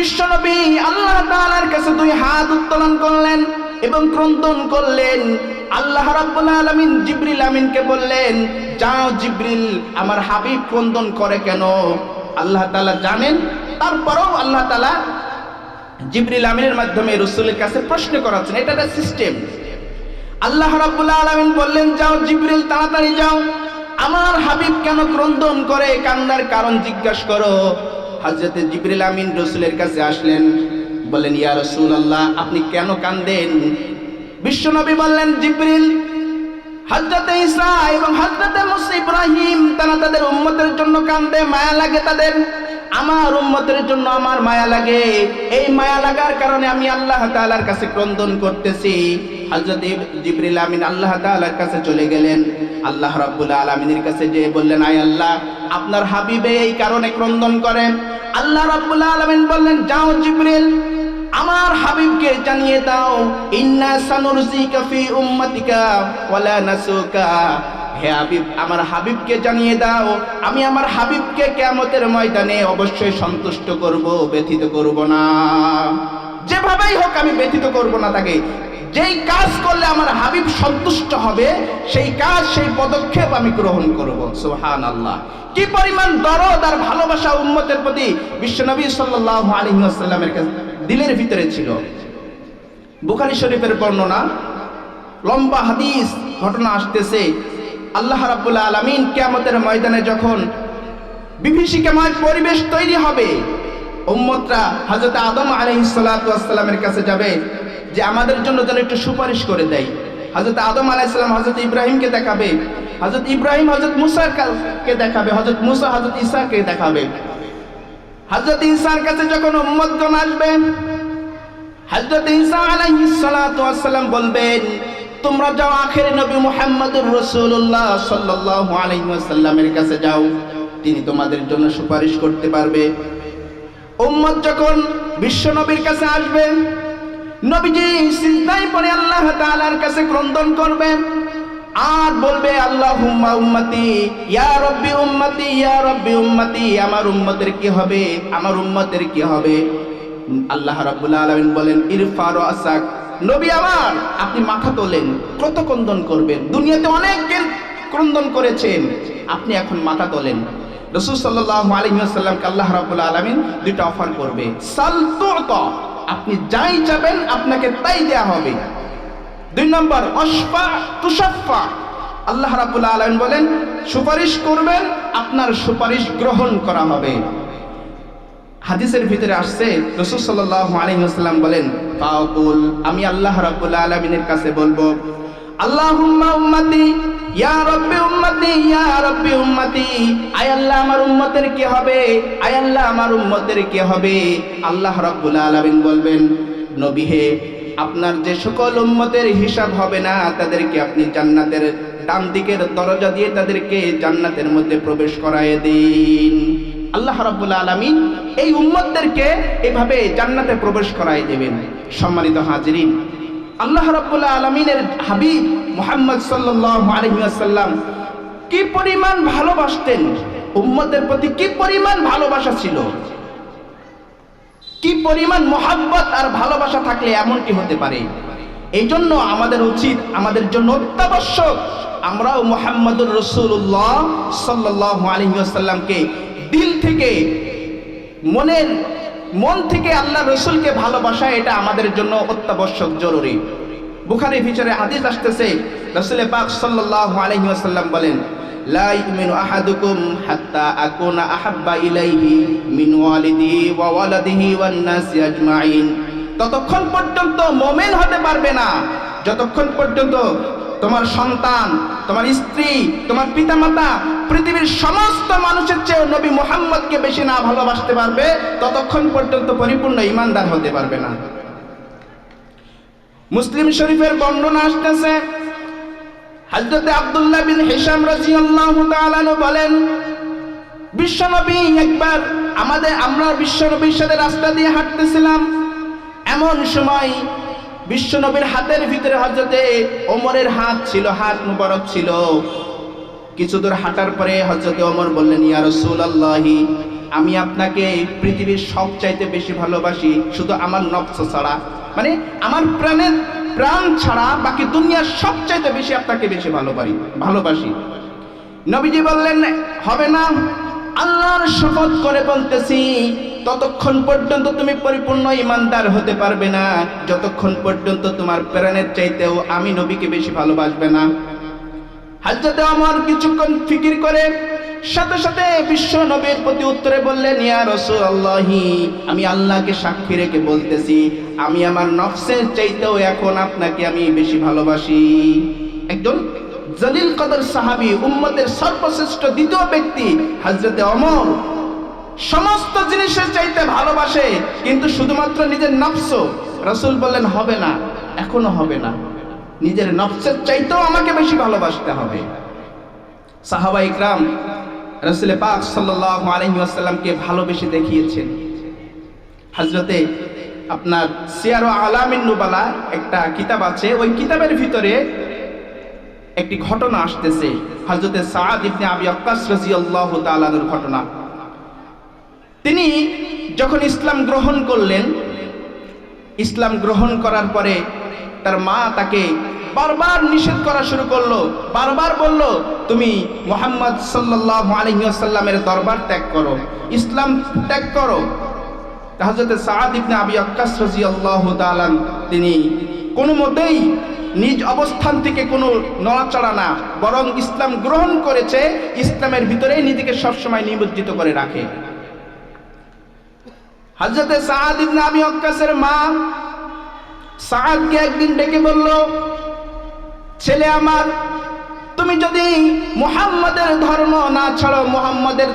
বিশ্বনবী আল্লাহ তাআলার কাছে দুই হাত উত্তোলন করলেন এবং ক্রন্দন করলেন। আল্লাহ রাব্বুল আলামিন জিবরিল আমিনকে বললেন, যাও জিবরিল, আমার হাবিব ক্রন্দন করে কেন? আল্লাহ তাআলা জানেন। তারপরেও আল্লাহ তাআলা জিবরিল আমিনের মাধ্যমে রসুলের কাছে প্রশ্ন করাচ্ছেন, এটা একটা সিস্টেম। আল্লাহ রাব্বুল আলামিন বললেন, যাও জিবরিল, তাড়াতাড়ি যাও। আমার হাবিব কেন ক্রন্দন করে? কান্নার কারণ জিজ্ঞাসা করো। হযরতে জিবরিল আমিন রসুলের কাছে আসলেন, বললেন, ইয়া রসুল আল্লাহ আপনি কেন কান্দেন? বিশ্বনবী বললেন, জিবরিল, হযরতে ঈসা এবং হযরতে মুসা ইব্রাহিম, তারা তাদের উম্মতের জন্য কান্দে, মায়া লাগে তাদের। আমার উম্মতের জন্য আমার মায়া লাগে। এই মায়া লাগার কারণে আমি আল্লাহ তাআলার কাছে ক্রন্দন করতেছি। হযরত জিবরিল আমিন আল্লাহ তাআলার কাছে চলে গেলেন। আল্লাহ রাব্বুল আলামিনের কাছে যে বললেন, আয় আল্লাহ, আপনার হাবিবে এই কারণে ক্রন্দন করেন। আল্লাহ রাব্বুল আলামিন বললেন, যাও জিবরিল, আমার হাবিবকে জানিয়ে দাও, ইন্না সানুরজিকা ফি উম্মাতিকা ওয়ালা নাসুকা। হে হাবিব, আমার হাবিবকে জানিয়ে দাও, আমি আমার হাবিবকে কিয়ামতের ময়দানে অবশ্যই সন্তুষ্ট করব, ব্যথিত করব না। যেভাবেই হোক আমি ব্যথিত করব না তাকে। যেই কাজ করলে আমার হাবিব সন্তুষ্ট হবে, সেই কাজ, সেই পদক্ষেপ আমি গ্রহণ করব। সুবহান আল্লাহ কি পরিমাণ দরদ আর ভালোবাসা উম্মতের প্রতি বিশ্বনবী সাল্লাল্লাহু আলাইহি ওয়াসাল্লামের কাছে দিলের ভিতরে ছিল। বুখারী শরীফের বর্ণনা, লম্বা হাদিস, ঘটনা আসতেছে, আল্লাহ রাব্বুল আলামিন কিয়ামতের ময়দানে যখন বিভীষিকাময় পরিবেশ তৈরি হবে, উম্মতরা হযরত আদম আলাইহিস সালাতু কাছে যাবে যে আমাদের জন্য যেন একটু সুপারিশ করে দেয়। হযরত আদম আলাইহিস সালাম হযরত ইব্রাহিমকে দেখাবে। হযরত ইব্রাহিম হযরত মুসাকে দেখাবে। হযরত মুসা হযরত ঈসাকে দেখাবে। হযরত ঈসার কাছে যখন উম্মতগণ আসবেন আলাইহিস সালাতু ওয়াসসালাম বলবেন, তোমরা যাও আখের নবী মুহাম্মদুর রাসূলুল্লাহ সাল্লাল্লাহু আলাইহি ওয়াসাল্লামের কাছে যাও। তিনি তোমাদের জন্য সুপারিশ করতে পারবে। উম্মত যখন বিশ্ব নবীর কাছে আসবে নবীজি সিজদায় পড়ে আল্লাহ তাআলার কাছে ক্রন্দন করবেন আর বলবে, আল্লাহুম্মা উম্মতি, ইয়া রব্বি উম্মতি, ইয়া রব্বি উম্মতি, আমার উম্মতের কি হবে? আমার উম্মতের কি হবে? আল্লাহ রাব্বুল আলামিন বলেন ইরফা রাসাক নবী আমার, আপনি মাথা তোলেন কত ক্রন্দন করবেন। দুনিয়াতে অনেক ক্রন্দন করেছেন, আপনি এখন মাথা তোলেন। রসুল সাল্লাল্লাহু আলাইহি ওয়াসাল্লামকে আল্লাহ রাব্বুল আলামিন দুটো অফার করবে। সাল আপনি যাই যাবেন, আপনাকে তাই দেয়া হবে। দুই নম্বর, অশফা তুষাফা আল্লাহ রাবুল আলম বলেন, সুপারিশ করবেন, আপনার সুপারিশ গ্রহণ করা হবে। হাদিসের ভিতরে আসছে, রসুল সাল্লাহ আলাইহি ওয়াসাল্লাম বলেন ফাকুল আমি আল্লাহ রাবুল আলমিনের কাছে বলব উম্মতি, ইয়া ইয়া আল্লাহ আমার উম্মতের হবে? আল্লাহ আমার উম্মতের হবে? আলামিন বলবেন, নবী হে, আপনার যে সকল উম্মতের হিসাব হবে না, তাদেরকে আপনি জান্নাতের ডান দিকের দরজা দিয়ে তাদেরকে জান্নাতের মধ্যে প্রবেশ করায় দিন। আল্লাহ রাব্বুল আলামিন এই উম্মতদেরকে এভাবে জান্নাতে প্রবেশ করায় দেবেন। সম্মানিত হাজিরিন আল্লাহ রাব্বুল আলামিনের হাবিব মোহাম্মদ সাল্লাল্লাহু আলাইহি কি পরিমাণ ভালোবাসতেন? উম্মতের প্রতি কি পরিমাণ ভালোবাসা ছিল? কি পরিমাণ মোহাব্বত আর ভালোবাসা থাকলে এমন কি হতে পারে? এই জন্য আমাদের উচিত, আমাদের জন্য অত্যাবশ্যক আমরাও মোহাম্মদুর রসুল্লাহ সাল্লাহ আলহিউসাল্লামকে দিল থেকে মনের মন থেকে আল্লাহ রসুলকে ভালোবাসা, এটা আমাদের জন্য অত্যাবশ্যক, জরুরি। বুখারি ভিতরে হাদিস আসতেছে রসুল পাক সাল্লাহ আলহিউসাল্লাম বলেন আজমাইন। ততক্ষণ পর্যন্ত মুমিন হতে পারবে না। যতক্ষণ পর্যন্ত তোমার সন্তান, তোমার স্ত্রী, তোমার পিতামাতা, পৃথিবীর সমস্ত মানুষের চেয়ে নবী মুহাম্মদকে বেশি না ভালোবাসতে পারবে, ততক্ষণ পর্যন্ত পরিপূর্ণ ইমানদার হতে পারবে না। মুসলিম শরীফের বর্ণনা আসতেছে, হযরতে আব্দুল্লাহ বিন হিশাম রাদিয়াল্লাহু তাআলা বলেন, বিশ্বনবী একবার আমাদের, আমরা বিশ্বনবীর সাথে রাস্তা দিয়ে হাঁটতেছিলাম, এমন সময় বিশ্বনবীর হাতের ভিতরে হজরতে ওমরের হাত ছিল, হাত মুবারক ছিল। কিছু দূর হাঁটার পরে হযরতে ওমর বললেন, ইয়া রাসূলুল্লাহি, আমি আপনাকে পৃথিবীর সব চাইতে বেশি ভালোবাসি, শুধু আমার নফস ছাড়া। মানে আমার প্রাণের প্রাণ ছাড়া বাকি দুনিয়ার সব চাইতে বেশি আপনাকে বেশি ভালোবাসি ভালোবাসি। নবীজি বললেন, হবে না, আল্লাহর শপথ করে বলতেছি ততক্ষণ পর্যন্ত তুমি পরিপূর্ণ ইমানদার হতে পারবে না। যতক্ষণ পর্যন্ত তোমার প্রাণের চাইতেও আমি নবীকে বেশি ভালোবাসবে না। হাজরতে আমার কিছুক্ষণ ফিকির করে সাথে সাথে বিশ্ব নবীর প্রতি উত্তরে বললেন, ইয়া রাসূলুল্লাহি, আমি আল্লাহকে সাক্ষী রেখে বলতেছি, আমি আমার নফসের চাইতেও এখন আপনাকে আমি বেশি ভালোবাসি। একজন জলিল কদর সাহাবি, উম্মতের সর্বশ্রেষ্ঠ দ্বিতীয় ব্যক্তি, হযরতে অমর সমস্ত জিনিসের চাইতে ভালোবাসে, কিন্তু শুধুমাত্র নিজের নফস রসুল বললেন, হবে না, এখনও হবে না। নিজের নফসের চাইতেও আমাকে বেশি ভালোবাসতে হবে। সাহাবা ইকরাম রসুল পাক সাল্লাল্লাহু আলাইহি ওয়াসাল্লামকে ভালোবেসে দেখিয়েছেন। হযরতে আপনার সিয়ার আলামিন নুবালা একটা কিতাব আছে, ওই কিতাবের ভিতরে একটি ঘটনা আসতেছে। হযরতে সাআদ ইবনে আবি ওয়াক্কাস রাদিয়াল্লাহু তাআলার ঘটনা। তিনি যখন ইসলাম গ্রহণ করলেন, ইসলাম গ্রহণ করার পরে তার মা তাকে বারবার নিষেধ করা শুরু করল, বারবার বলল, তুমি মোহাম্মদ সাল্লাল্লাহু আলাইহি ওয়াসাল্লামের দরবার ত্যাগ করো, ইসলাম ত্যাগ করো। হযরত সাআদ ইবনে আবি ওয়াক্কাস রাদিয়াল্লাহু তাআলা তিনি কোনো মতেই নিজ অবস্থান থেকে কোনো নড়াচড়া না, বরং ইসলাম গ্রহণ করেছে, ইসলামের ভিতরেই নিজেকে সবসময় নিমজ্জিত করে রাখে। হযরতে সাআদ ইবনে আবি ওয়াক্কাসের মা সাআদকে একদিন ডেকে বলল, ছেলে আমার, তুমি যদি মুহাম্মাদের ধর্ম না ছাড়ো, মুহাম্মাদের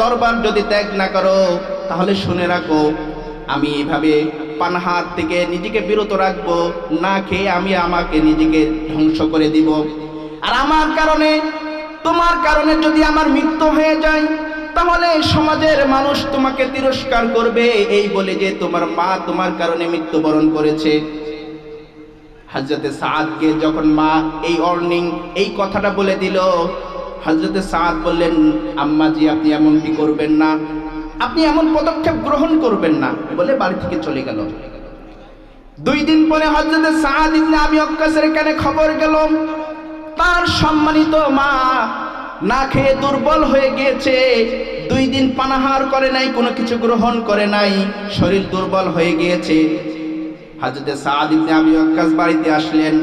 দরবার যদি ত্যাগ না করো, তাহলে শুনে রাখো, আমি এভাবে পানহার থেকে নিজেকে বিরত রাখব, না খেয়ে আমি আমাকে নিজেকে ধ্বংস করে দিব। আর আমার কারণে, তোমার কারণে যদি আমার মৃত্যু হয়ে যায় তাহলে সমাজের মানুষ তোমাকে তিরস্কার করবে, এই বলে যে তোমার মা তোমার কারণে মৃত্যুবরণ করেছে। হজরতে সাদকে যখন মা এই অর্নিং এই কথাটা বলে দিল হজরতে সাদ বললেন, আম্মা জি, আপনি এমনটি করবেন না। আপনি এমন পদক্ষেপ গ্রহণ করবেন না। বলে বাড়ি থেকে চলে গেল। দুই দিন পরে হজরতে সাদ ইবনে আবি ওয়াক্কাসের কানে খবর গেলাম তার সম্মানিত মা না খেয়ে দুর্বল হয়ে গিয়েছে। দুই দিন পানাহার করে নাই, কোনো কিছু গ্রহণ করে নাই। শরীর দুর্বল হয়ে গিয়েছে। হাজরতে সাদ ইবনে আবি ওয়াক্কাস বাড়িতে আসলেন।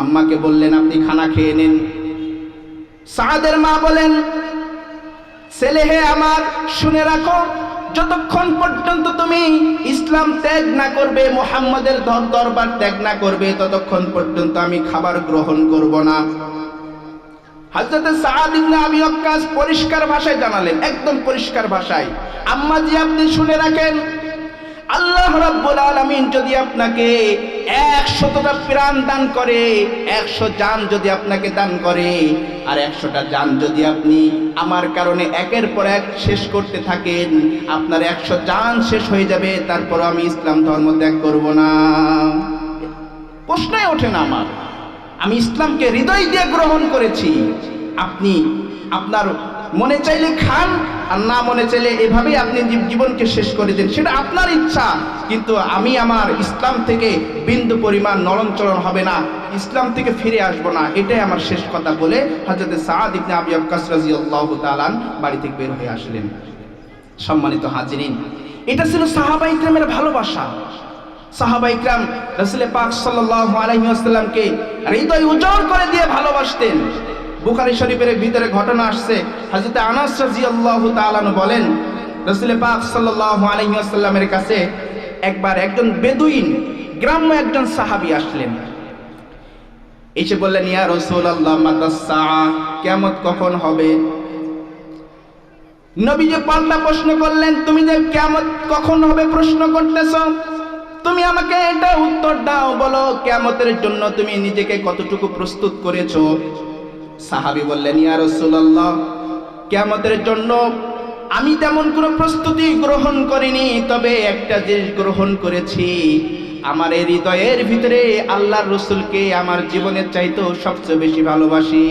আম্মাকে বললেন, আপনি খানা খেয়ে নিন। সাদের মা বলেন, ছেলে হে আমার, শুনে রাখো, যতক্ষণ পর্যন্ত তুমি ইসলাম ত্যাগ না করবে, মোহাম্মদের দরবার ত্যাগ না করবে, ততক্ষণ পর্যন্ত আমি খাবার গ্রহণ করব না। হযরতে সাআদ ইবনে আবি ওয়াক্কাস পরিষ্কার ভাষায় জানালেন, একদম পরিষ্কার ভাষায়। আম্মা জি, আপনি শুনে রাখেন, আল্লাহ রাব্বুল আলামিন যদি আপনাকে একশতটা প্রাণ দান করে, একশো জান যদি আপনাকে দান করে, আর একশোটা জান যদি আপনি আমার কারণে একের পর এক শেষ করতে থাকেন, আপনার একশো জান শেষ হয়ে যাবে তারপর আমি ইসলাম ধর্ম ত্যাগ করব না। প্রশ্নই ওঠে না আমার। আমি ইসলামকে হৃদয় দিয়ে গ্রহণ করেছি। আপনি আপনার মনে চাইলে খান, আর না মনে চাইলে এভাবেই আপনি জীবনকে শেষ করে দেন। সেটা আপনার ইচ্ছা, কিন্তু আমি আমার ইসলাম থেকে বিন্দু পরিমাণ নরমচরণ হবে না। ইসলাম থেকে ফিরে আসব না। এটাই আমার শেষ কথা বলে হজরত সাদ ইবনে আবি আক্কাস রাদিয়াল্লাহু তাআলা বাড়ি থেকে বের হয়ে আসলেন। সম্মানিত হাজিরিন, এটা ছিল সাহাবা ইকরামের ভালোবাসা। সাহাবা ইকরাম রাসূল পাক সাল্লাল্লাহু হৃদয় উজাড় করে দিয়ে ভালোবাসতেন। বুখারী শরীফের ভিতরে ঘটনা আসছে। হযরত আনাস রাদিয়াল্লাহু বলেন রাসূল পাক ওয়াসাল্লামের কাছে একবার একজন বেদুইন, গ্রাম্য একজন সাহাবী আসলেন। এসে বললেন, ইয়া রাসূলুল্লাহ মাতাস সাআ কিয়ামত কখন হবে? নবী যে পাল্টা প্রশ্ন করলেন, তুমি যে কেমন কখন হবে প্রশ্ন করতেছ? তুমি আমাকে এটা উত্তর দাও, বলো কেমতের জন্য তুমি নিজেকে কতটুকু প্রস্তুত করেছ? সাহাবি বললেন, ইয়া রাসূলুল্লাহ কেমতের জন্য আমি তেমন কোনো প্রস্তুতি গ্রহণ করিনি, তবে একটা জিনিস গ্রহণ করেছি। আমার এই হৃদয়ের ভিতরে আল্লাহর রসুলকে আমার জীবনের চাইতেও সবচেয়ে বেশি ভালোবাসি।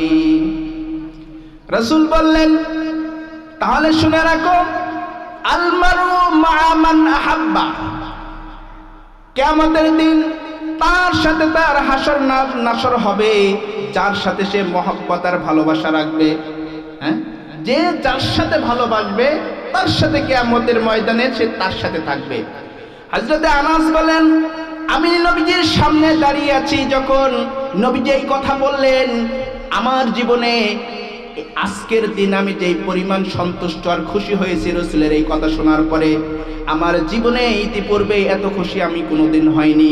রসুল বললেন, তাহলে শুনে রাখো আলমারু মামান আহাব্বা। কেয়ামতের দিন তার সাথে তার হাসর নাসর হবে, যার সাথে সে মহব্বত আর ভালোবাসা রাখবে। হ্যাঁ? যে যার সাথে ভালোবাসবে, তার সাথে কেয়ামতের ময়দানে সে তার সাথে থাকবে। হজরতে আনাস বলেন, আমি নবীজির সামনে দাঁড়িয়ে আছি যখন নবীজি এই কথা বললেন, আমার জীবনে আজকের দিন আমি যেই পরিমাণ সন্তুষ্ট আর খুশি হয়েছি রসুলের এই কথা শোনার পরে আমার জীবনে ইতিপূর্বে এত খুশি আমি কোনোদিন হয়নি।